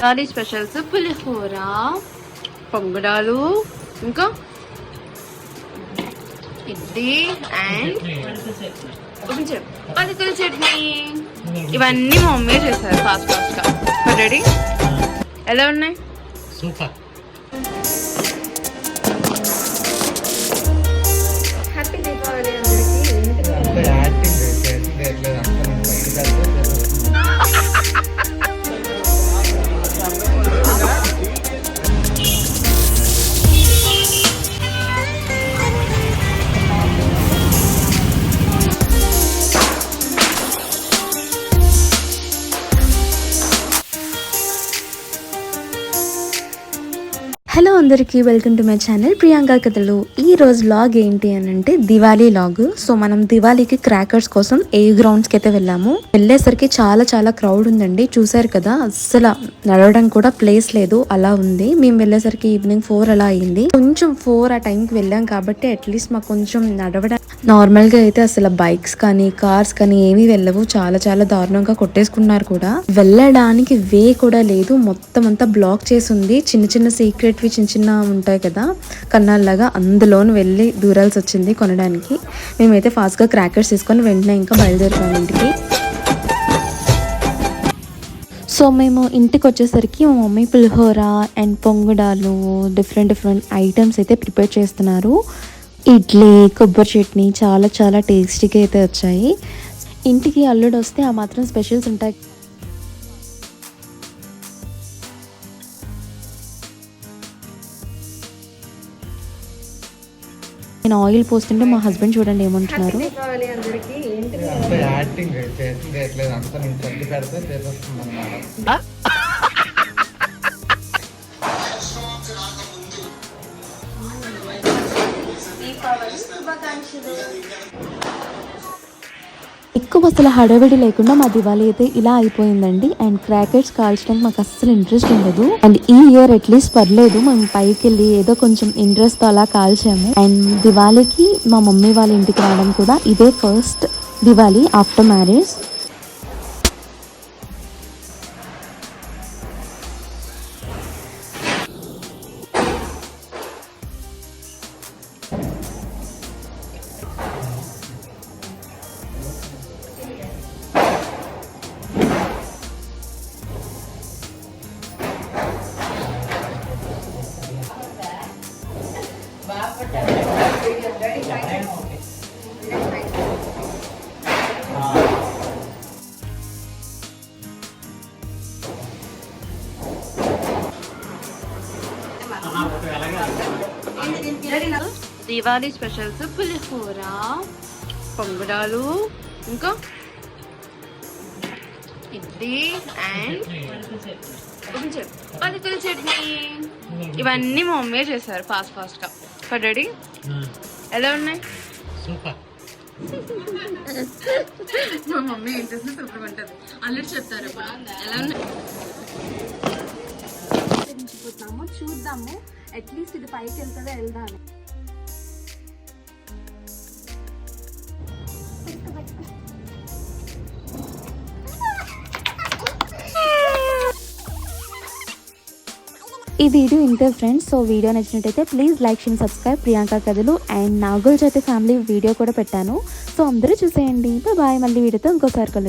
దాని స్పెషల్స్ పులిహోర పొంగడాలు ఇంకా ఇడ్లీ అండ్ పలుకుల చట్నీ. ఇవన్నీ మా మమ్మీ చేశారు ఫాస్ట్ ఫాస్ట్గా రెడీ ఎలా ఉన్నాయి? సూపర్. హలో అందరికీ welcome to my channel Priyanka కథలు. ఈ రోజు లాగ్ ఏంటి అని అంటే దివాళీ లాగ్. సో మనం దివాళీకి క్రాకర్స్ కోసం ఏ గ్రౌండ్స్కి అయితే వెళ్ళాము వెళ్ళేసరికి చాలా చాలా క్రౌడ్ ఉందండి. చూసారు కదా అస్సలు నడవడం కూడా ప్లేస్ లేదు అలా ఉంది. మేము వెళ్ళేసరికి ఈవినింగ్ ఫోర్ అలా అయింది. కొంచెం ఫోర్ ఆ టైంకి వెళ్ళాం కాబట్టి అట్లీస్ట్ మాకు కొంచెం నడవడం నార్మల్గా అయితే అసలు బైక్స్ కానీ కార్స్ కానీ ఏమీ వెళ్ళవు. చాలా చాలా దారుణంగా కొట్టేసుకున్నారు కూడా. వెళ్ళడానికి వే కూడా లేదు. మొత్తం అంతా బ్లాక్ చేసి ఉంది. చిన్న చిన్న సీక్రెట్వి చిన్న చిన్న ఉంటాయి కదా కన్నాల్లాగా అందులోని వెళ్ళి దూరాల్సి వచ్చింది కొనడానికి. మేమైతే ఫాస్ట్గా క్రాకర్స్ తీసుకొని వెంటనే ఇంకా బయలుదేరుతాం ఇంటికి. సో మేము ఇంటికి వచ్చేసరికి మా మమ్మీ పులిహోర అండ్ పొంగుడాలు డిఫరెంట్ డిఫరెంట్ ఐటమ్స్ అయితే ప్రిపేర్ చేస్తున్నారు. ఇడ్లీ కొబ్బరి చట్నీ చాలా చాలా టేస్టీగా అయితే వచ్చాయి. ఇంటికి అల్లుడు వస్తే ఆ మాత్రం స్పెషల్స్ ఉంటాయి. నేను ఆయిల్ పోస్తుంటే మా హస్బెండ్ చూడండి ఏమంటున్నారు. శుభాకాంక్షలు నాకు అసలు హడావిడి లేకుండా మా దివాళీ అయితే ఇలా అయిపోయిందండి. అండ్ క్రాకెట్స్ కాల్చడానికి మాకు అస్సలు ఇంట్రెస్ట్ ఉండదు. అండ్ ఈ ఇయర్ అట్లీస్ట్ పర్లేదు మేము పైకి వెళ్ళి ఏదో కొంచెం ఇంట్రెస్ట్తో అలా కాల్చాము. అండ్ దివాళీకి మా మమ్మీ వాళ్ళ ఇంటికి రావడం కూడా ఇదే first Diwali after marriage Diwali specials పులిహోర పొంగడాలు ఇంకా ఇడ్లీ అండ్ పలుకుల చట్నీ ఇవన్నీ మా మమ్మీ చేశారు ఫాస్ట్ ఫాస్ట్గా రెడీ ఎలా ఉన్నాయి? సూపర్. మా మమ్మీ ఏం చేసినా సూపర్ ఉంటుంది. అల్లుడు చెప్తారు. ఎలా ఉన్నాయి? చూద్దాము. అట్లీస్ట్ ఇది పైకి వెళ్తుందో వెళ్దాం ఈ వీడియో ఇంతే ఫ్రెండ్స్ సో వీడియో నచ్చినట్టయితే please like share subscribe Priyanka కథలు అండ్ నాగోల్ చేత ఫ్యామిలీ వీడియో కూడా పెట్టాను. సో అందరూ చూసేయండి. బాయ్ మళ్ళీ వీడియోతో ఇంకోసారి కలు